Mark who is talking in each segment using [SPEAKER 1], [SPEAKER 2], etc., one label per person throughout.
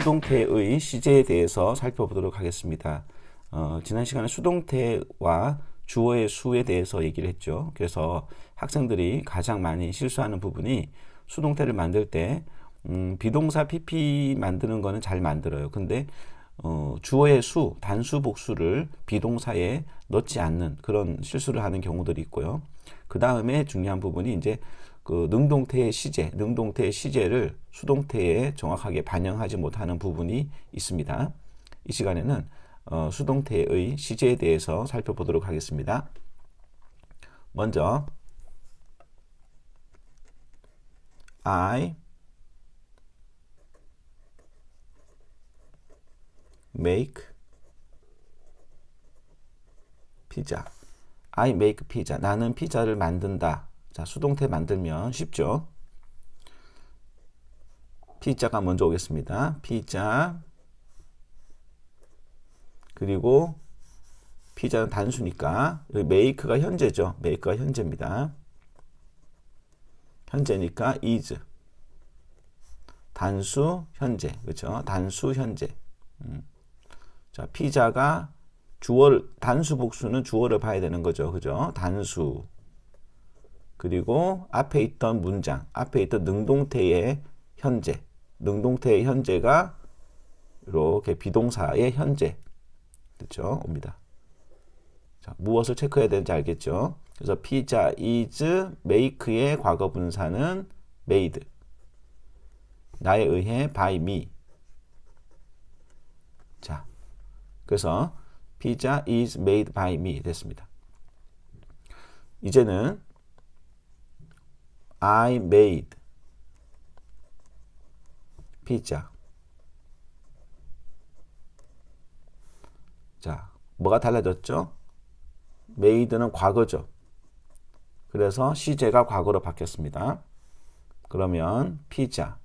[SPEAKER 1] 수동태의 시제에 대해서 살펴보도록 하겠습니다. 어, 지난 시간에 수동태와 주어의 수에 대해서 얘기를 했죠. 그래서 학생들이 가장 많이 실수하는 부분이 수동태를 만들 때 음, 비동사 PP 만드는 거는 잘 만들어요. 근데 어, 주어의 수, 단수 복수를 비동사에 넣지 않는 그런 실수를 하는 경우들이 있고요. 그 다음에 중요한 부분이 이제 그 능동태의 시제, 능동태의 시제를 수동태에 정확하게 반영하지 못하는 부분이 있습니다. 이 시간에는 어, 수동태의 시제에 대해서 살펴보도록 하겠습니다. 먼저 I make 피자. I make pizza. 나는 피자를 만든다. 자, 수동태 만들면 쉽죠? 피자가 먼저 오겠습니다. 피자. 그리고 피자는 단수니까 여기 make가 현재죠. make가 현재입니다. 현재니까 is. 단수 현재. 그렇죠? 단수 현재. 음. 자, 피자가 주어 단수 복수는 주어를 봐야 되는 거죠. 그죠? 단수. 그리고 앞에 있던 문장, 앞에 있던 능동태의 현재. 능동태의 현재가 이렇게 비동사의 현재. 그렇죠? 옵니다. 자, 무엇을 체크해야 되는지 알겠죠? 그래서 피자 is make의 과거 분사는 made. 나에 의해 by me. 자, 그래서 pizza is made by me 됐습니다. 이제는 I made pizza. 자, 뭐가 달라졌죠? made는 과거죠. 그래서 시제가 과거로 바뀌었습니다. 그러면 피자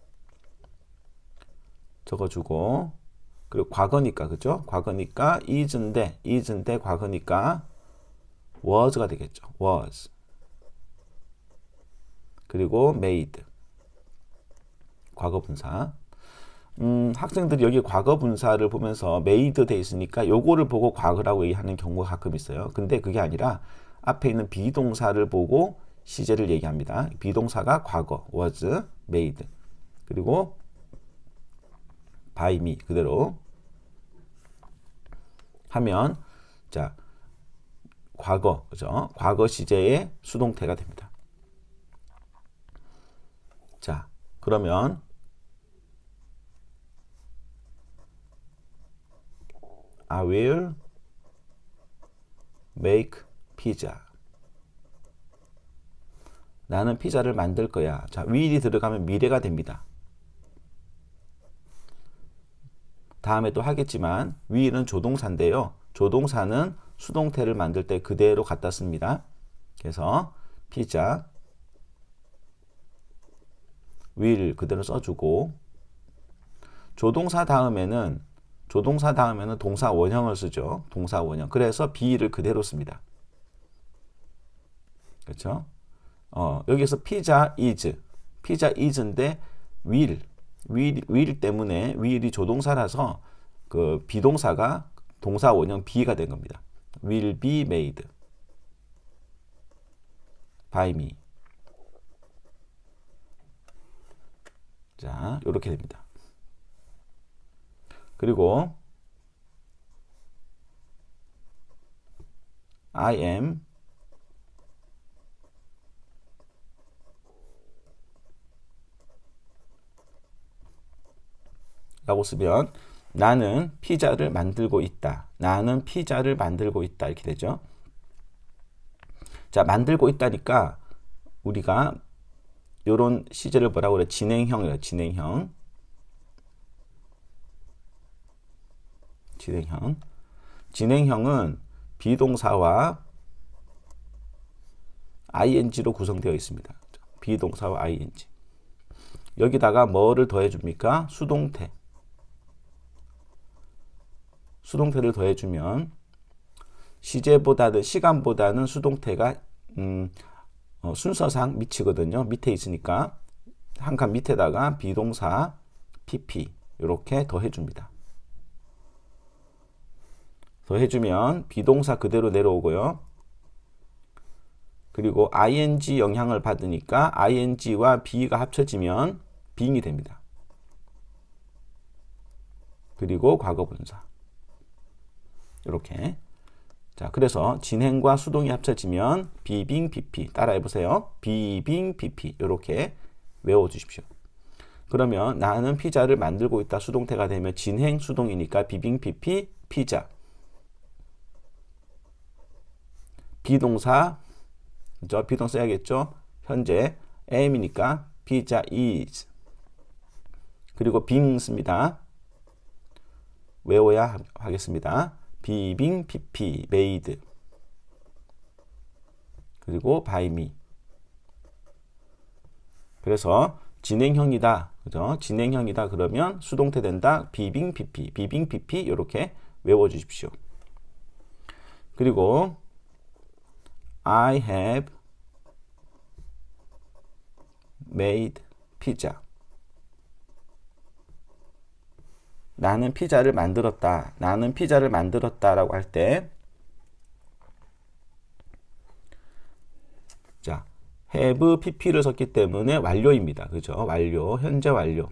[SPEAKER 1] 적어주고 그리고 과거니까 그죠? 과거니까 is인데 is인데 과거니까 was가 되겠죠. was. 그리고 made. 과거 분사. 음, 학생들이 여기 과거 분사를 보면서 made 돼 있으니까 요거를 보고 과거라고 얘기하는 경우가 가끔 있어요. 근데 그게 아니라 앞에 있는 비동사를 보고 시제를 얘기합니다. 비동사가 과거 was made. 그리고 by me 그대로 하면 자 과거 그죠? 과거 시제의 수동태가 됩니다. 자 그러면 I will make pizza. 나는 피자를 만들 거야. 자, will이 들어가면 미래가 됩니다. 다음에 또 하겠지만 will은 조동사인데요. 조동사는 수동태를 만들 때 그대로 갖다 씁니다. 그래서 피자 will 그대로 써주고 조동사 다음에는 조동사 다음에는 동사 원형을 쓰죠. 동사 원형. 그래서 be를 그대로 씁니다. 그렇죠? 어, 여기서 피자 is, 피자 is인데 will, will, will 때문에 will이 조동사라서 그 비동사가 동사 원형 be가 된 겁니다. will be made by me. 자, 이렇게 됩니다. 그리고 I am 라고 쓰면 나는 피자를 만들고 있다. 나는 피자를 만들고 있다. 이렇게 되죠. 자, 만들고 있다니까 우리가 요런 시제를 뭐라고 그래? 진행형이에요. 진행형. 진행형. 진행형은 비동사와 ing로 구성되어 있습니다. 비동사와 ing. 여기다가 뭐를 더해 줍니까? 수동태. 수동태를 더해 주면 시제보다는 시간보다는 수동태가 음, 어, 순서상 미치거든요. 밑에 있으니까 한 칸 밑에다가 비동사 pp 이렇게 더해줍니다. 더해주면 비동사 그대로 내려오고요. 그리고 ing 영향을 받으니까 ing와 be가 합쳐지면 being이 됩니다. 그리고 과거분사. 이렇게. 자, 그래서 진행과 수동이 합쳐지면 비빙 pp 따라해 보세요. 비빙 pp 이렇게 외워 주십시오. 그러면 나는 피자를 만들고 있다 수동태가 되면 진행 수동이니까 비빙 pp 피자. 비동사 그죠? 비동사 써야겠죠? 현재 am이니까 피자 is. 그리고 빙 씁니다. 외워야 하겠습니다. 비빙 pp made 그리고 me 그래서 진행형이다. 그죠? 진행형이다 그러면 수동태 된다. 비빙 pp 비빙 pp 이렇게 외워 주십시오. 그리고 I have made pizza 나는 피자를 만들었다. 나는 피자를 만들었다라고 할 때, 자, have pp를 썼기 때문에 완료입니다. 그죠? 완료, 현재 완료.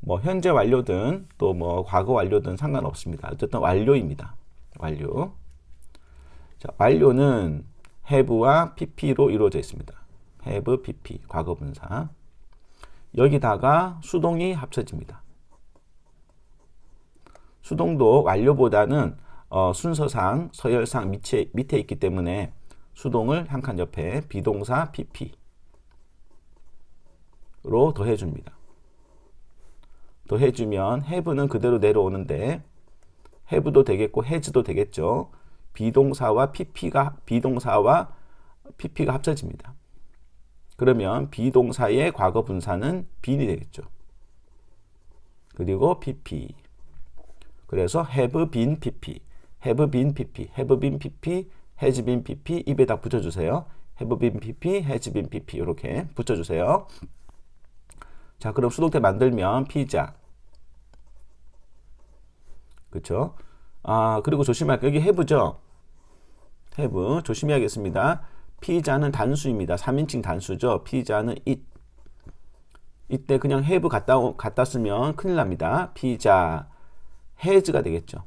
[SPEAKER 1] 뭐 현재 완료든 또 뭐 과거 완료든 상관없습니다. 어쨌든 완료입니다. 완료. 자, 완료는 have와 pp로 이루어져 있습니다. have pp 과거 분사. 여기다가 수동이 합쳐집니다. 수동도 완료보다는 어, 순서상 서열상 밑에, 밑에 있기 때문에 수동을 한 칸 옆에 비동사 pp로 더해줍니다. 더해주면 have는 그대로 내려오는데 have도 되겠고 has도 되겠죠. 비동사와 pp가 비동사와 pp가 합쳐집니다. 그러면 비동사의 과거 분사는 bean이 되겠죠. 그리고 pp. 그래서 have been pp, have been pp, have been pp, has been pp 입에 다 붙여주세요. have been pp, has been pp 이렇게 붙여주세요. 자, 그럼 수동태 만들면 피자. 그쵸? 아, 그리고 조심할 거 여기 have죠? have 조심해야겠습니다. 피자는 단수입니다. 3인칭 단수죠. 피자는 it. 이때 그냥 have 갖다, 갖다 쓰면 큰일 납니다. 피자, has가 되겠죠.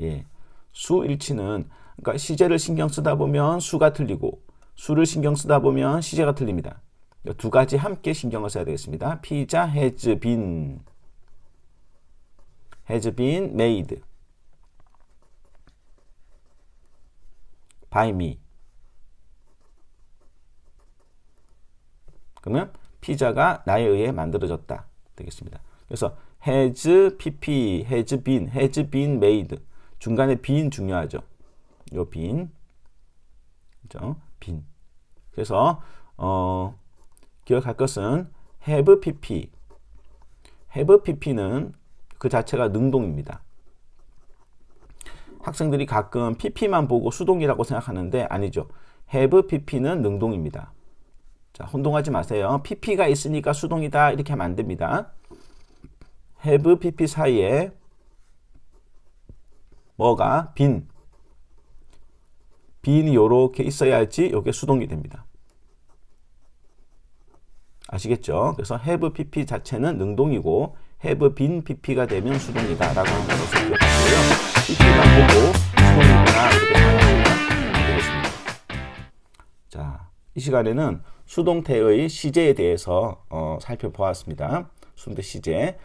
[SPEAKER 1] 예. 수 일치는, 그러니까 시제를 신경 쓰다 보면 수가 틀리고, 수를 신경 쓰다 보면 시제가 틀립니다. 두 가지 함께 신경을 써야 되겠습니다. 피자 has been, has been made by me. 그러면 피자가 나에 의해 만들어졌다 되겠습니다. 그래서 has pp, has been, has been made 중간에 been 중요하죠. 요 been, 그죠? been. 그래서 어, 기억할 것은 have pp, have pp는 그 자체가 능동입니다. 학생들이 가끔 pp만 보고 수동이라고 생각하는데 아니죠. have pp는 능동입니다. 자, 혼동하지 마세요. pp가 있으니까 수동이다 이렇게 하면 안 됩니다. have pp 사이에 뭐가 빈 빈이 요렇게 있어야지 이게 수동이 됩니다. 아시겠죠? 그래서 have pp 자체는 능동이고 have 빈 pp가 되면 수동이다 라고 하는 것을 기억하시고요. pp만 보고 수동이구나 이렇게 생각하시면 되겠습니다. 자, 이 시간에는 수동태의 시제에 대해서 어, 살펴보았습니다. 수동태 시제.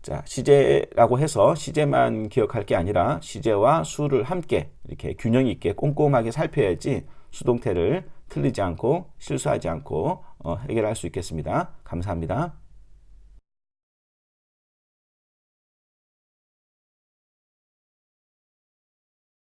[SPEAKER 1] 자, 시제라고 해서 시제만 기억할 게 아니라 시제와 수를 함께 이렇게 균형 있게 꼼꼼하게 살펴야지 수동태를 틀리지 않고 실수하지 않고 어, 해결할 수 있겠습니다. 감사합니다.